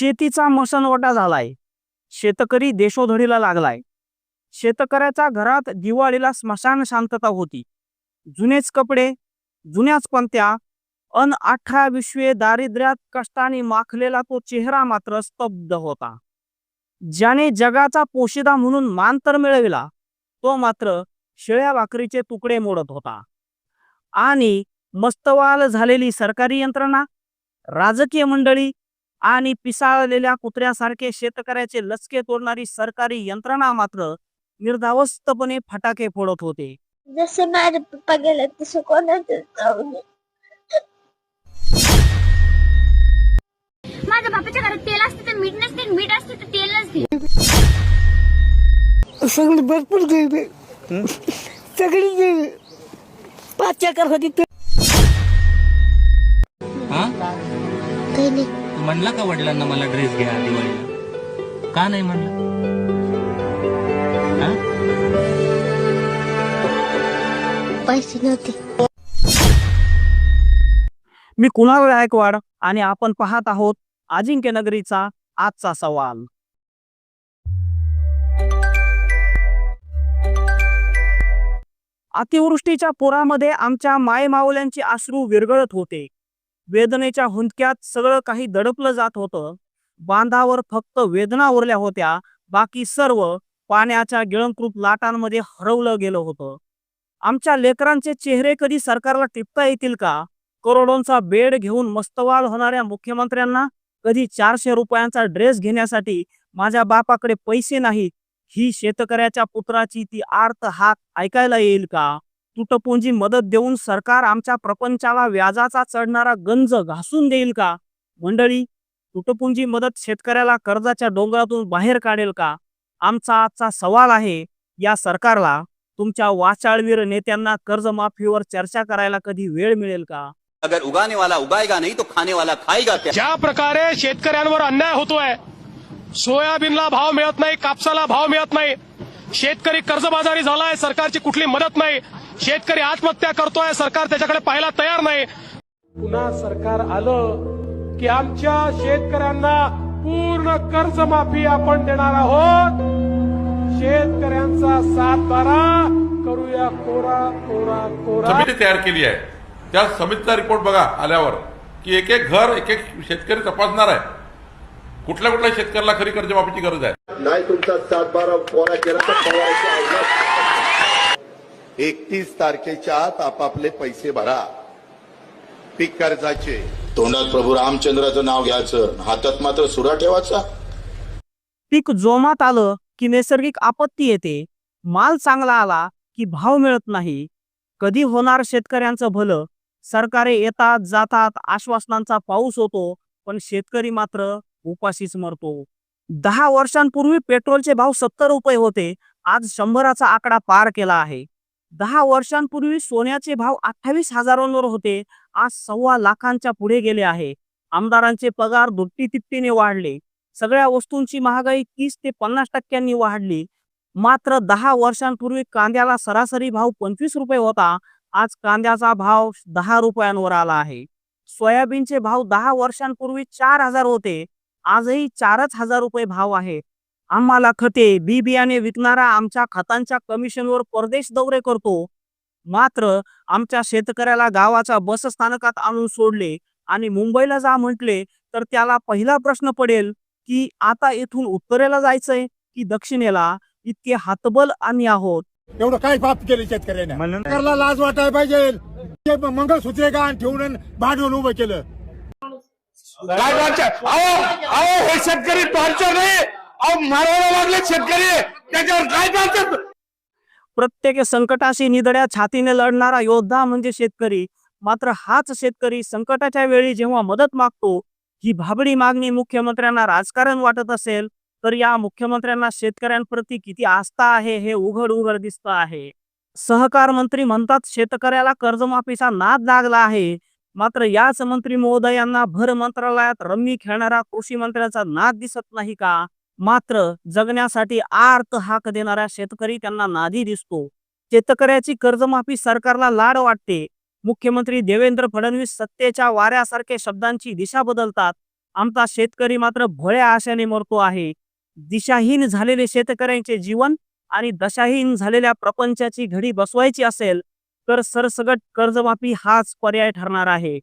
शेतीचा मसनवटा झालाय. शेतकरी देशोधडीला लागलाय. शेतकऱ्याच्या घरात दिवाळीला स्मशान शांतता होती. जुनेच कपडे जुन्याच पंत्या अन अठरा विश्वे दारिद्र्यात कष्टाने माखलेला तो चेहरा मात्र स्तब्ध होता. ज्याने जगाचा पोशिदा म्हणून मान तर मिळविला तो मात्र शिळ्या भाकरीचे तुकडे मोडत होता. आणि मस्तवाल झालेली सरकारी यंत्रणा राजकीय मंडळी आणि पिसाळलेल्या कुत्र्यासारखे शेतकऱ्याचे लचके तोडणारी सरकारी यंत्रणा मात्र निर्धावस्तपणे फटाके फोडत होते. जसं माझे पप्पा गेले तसं कोणाचं जाऊ नये माझ्या बापाच्या घरात तेल असते तर मीठ नसते मीठ असते तर तेल नसते. सगळी भरपूर सगळी पाच एकर होती म्हणला का वडिलांना मला ड्रेस घ्या दिवाळीला? का नाही म्हणलं? हा? पैसे नव्हते. मी कुणाल गायकवाड आणि आपण पाहत आहोत अजिंक्य नगरीचा आजचा सवाल. अतिवृष्टीच्या पुरामध्ये आमच्या मायमाऊल्यांची अश्रू विरघळत होते. वेदनेच्या हुंदक्यात सगळं काही दडपलं जात होतं. बांधावर फक्त वेदना उरल्या होत्या. बाकी सर्व पाण्याच्या गिळंकृत लाटांमध्ये हरवलं गेलं होतं. आमच्या लेकरांचे चेहरे कधी सरकारला टिपता येतील का? करोडोंचा बेड घेऊन मस्तवाल होणाऱ्या मुख्यमंत्र्यांना कधी चारशे रुपयांचा ड्रेस घेण्यासाठी माझ्या बापाकडे पैसे नाहीत ही शेतकऱ्याच्या पुत्राची ती आर्त हाक ऐकायला येईल का? तुटपुंजी मदत देऊन सरकार आमच्या प्रपंचाला व्याजाचा चढणारा गंज घासून देईल का? मंडळी तुटपुंजी मदत शेतकऱ्याला कर्जाच्या डोंगरातून बाहेर काढेल का? आमचा आजचा सवाल आहे या सरकारला तुमच्या वाचाळवीर नेत्यांना कर्जमाफीवर चर्चा करायला कधी वेळ मिळेल का? अगर उगाने वाला उगाएगा नहीं तो खाने वाला खाएगा क्या? ज्या प्रकारे शेतकऱ्यांवर अन्याय होतोय सोयाबीनला भाव मिळत नाही कापसाला भाव मिळत नाही शेतकरी कर्जबाजारी झालाय सरकारची कुठली मदत नाही शेतकरी आत्महत्या करतोय सरकार त्याच्याकडे पाहायला तयार नाही. पुन्हा सरकार आलं की आमच्या शेतकऱ्यांना पूर्ण कर्जमाफी आपण देणार आहोत. शेतकऱ्यांचा सात बारा करूया कोरा कोरा कोरा. समिती तयार केली आहे. त्या समितीचा रिपोर्ट बघा आल्यावर की एक एक घर एक एक शेतकरी तपासणार आहे. कुठल्या कुठल्या शेतकऱ्याला खरी कर्जमाफीची गरज आहे? नाही तुमचा सातबारा पोरा केला तर पवाराची आवडत एकतीस तारखेच्या आत आपापले पैसे भरा. पीक कर्जाचे. तोंडात प्रभू रामचंद्राचं नाव घ्यायचं हातात मात्र सुरा ठेवायचा. पीक जोमात आलं की नैसर्गिक आपत्ती येते. माल चांगला आला की भाव मिळत नाही. कधी होणार शेतकऱ्यांचं भलं? सरकारे येतात जातात आश्वासनांचा पाऊस होतो पण शेतकरी मात्र उपाशीच मरतो. दहा वर्षांपूर्वी पेट्रोलचे भाव सत्तर रुपये होते. आज शंभराचा आकडा पार केला आहे. दहा वर्षांपूर्वी सोन्याचे भाव अठ्ठावीस हजारांवर होते. आज सव्वा लाखांच्या पुढे गेले आहे. आमदारांचे पगार दुट्टी तिपटीने वाढले. सगळ्या वस्तूंची महागाई तीस ते पन्नास टक्क्यांनी वाढली. मात्र दहा वर्षांपूर्वी कांद्याला सरासरी भाव पंचवीस रुपये होता. आज कांद्याचा भाव दहा रुपयांवर आला आहे. सोयाबीनचे भाव दहा वर्षांपूर्वी चार हजार होते. आजही चारच हजार रुपये भाव आहे. आम्हाला खते बी बियाणे विकणारा आमच्या खतांच्या कमिशनवर परदेश दौरे करतो. मात्र आमच्या शेतकऱ्याला गावाच्या बस स्थानकात आणून सोडले आणि मुंबईला जा म्हटले तर त्याला पहिला प्रश्न पडेल की आता येथून उत्तरेला जायचंय की दक्षिणेला? इतके हातबल आम्ही आहोत. एवढं काय पाप केले शेतकऱ्याने? लाज वाटायला पाहिजे. मंगळसूत्रे गाण ठेवून भांडवल उभं केलं. हे शेतकरी टॉर्चर नाही. अहो मारायला लागले शेतकरी. त्याच्यावर काय करतात? प्रत्येक संकटाशी निदड्या छातीने लढणारा योद्धा म्हणजे शेतकरी. मात्र हाच शेतकरी संकटाच्या वेळी जेव्हा मदत मागतो ही भाबडी मागणी मुख्यमंत्र्यांना राजकारण वाटत असेल तर या मुख्यमंत्र्यांना शेतकऱ्यांप्रती किती आस्था आहे हे उघड उघड दिसत आहे. सहकार मंत्री म्हणतात शेतकऱ्याला कर्जमाफीचा नाद लागला आहे. मात्र याच मंत्री महोदयांना भर मंत्रालयात रम्मी खेळणारा कृषी मंत्र्याचा नाद दिसत नाही का? मात्र जगण्यासाठी आर्त हाक देणारा शेतकरी त्यांना नादी दिसतो. शेतकऱ्याची कर्जमाफी सरकारला लाड वाटते. मुख्यमंत्री देवेंद्र फडणवीस सत्तेच्या वाऱ्यासारखे शब्दांची दिशा बदलतात. आमचा शेतकरी मात्र भोळ्या आशाने मरतो आहे. दिशाहीन झालेले शेतकऱ्यांचे जीवन आणि दशाहीन झालेल्या प्रपंचाची घडी बसवायची असेल तर सरसगट कर्जमाफी हाच पर्याय ठरणार आहे.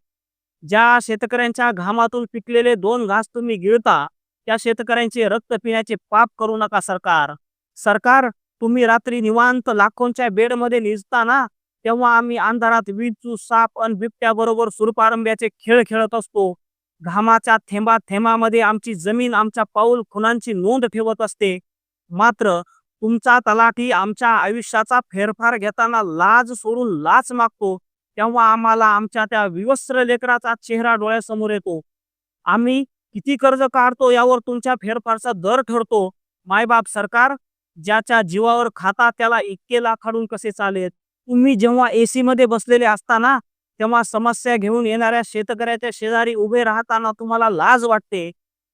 ज्या शेतकऱ्यांच्या घामातून पिकलेले दोन घास तुम्ही गिळता त्या शेतकऱ्यांचे रक्त पिण्याचे पाप करू नका सरकार. सरकार तुम्ही रात्री निवांत लाखोंच्या बेडमध्ये निजताना तेव्हा आम्ही अंधारात विंचू साप अन बिबट्याबरोबर सुरपारंब्याचे खेळ खेळत असतो. घामाच्या थेंबा थेंबामध्ये आमची जमीन आमच्या पाऊल खुनांची नोंद ठेवत असते. मात्र तुमचा तलाठी आमच्या आयुष्याचा फेरफार घेताना लाज सोडून लाच मागतो तेव्हा आम्हाला आमच्या त्या विवस्त्र लेकराचा चेहरा डोळ्यासमोर येतो. आम्ही किती कर्ज काढतो यावर तुमच्या फेरफारचा दर ठरतो. मायबाप सरकार ज्याच्या जीवावर खाता त्याला इतके लाखाडून कसे चालेल? तुम्ही जेव्हा एसी मध्ये बसलेले असताना तेव्हा समस्या घेऊन येणाऱ्या शेतकऱ्याच्या शेजारी उभे राहताना तुम्हाला लाज वाटते.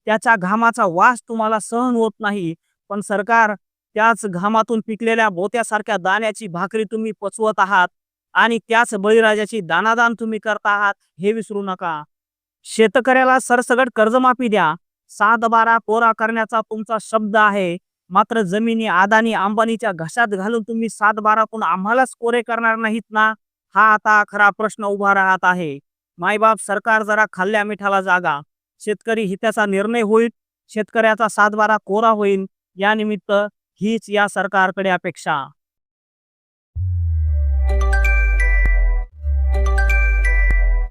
त्याच्या घामाचा वास तुम्हाला सहन होत नाही. पण सरकार त्याच घामातून पिकलेल्या बोत्यासारख्या दाण्याची भाकरी तुम्ही पचवत आहात आणि त्याच बळीराजाची दानादान तुम्ही करता आहात हे विसरू नका. शेतकऱ्याला सरसगट कर्जमाफी द्या. सात बारा कोरा करण्याचा तुमचा शब्द आहे. मात्र जमिनी आदानी अंबानीच्या घशात घालून तुम्ही सात बारा कोण आम्हालाच कोरे करणार नाहीत ना? हा आता खरा प्रश्न उभा राहत आहे. मायबाप सरकार जरा खाल्ल्या मिठाला जागा. शेतकरी हिताचा निर्णय होईल. शेतकऱ्याचा सातबारा कोरा होईल. यानिमित्त हीच या सरकारकडे अपेक्षा.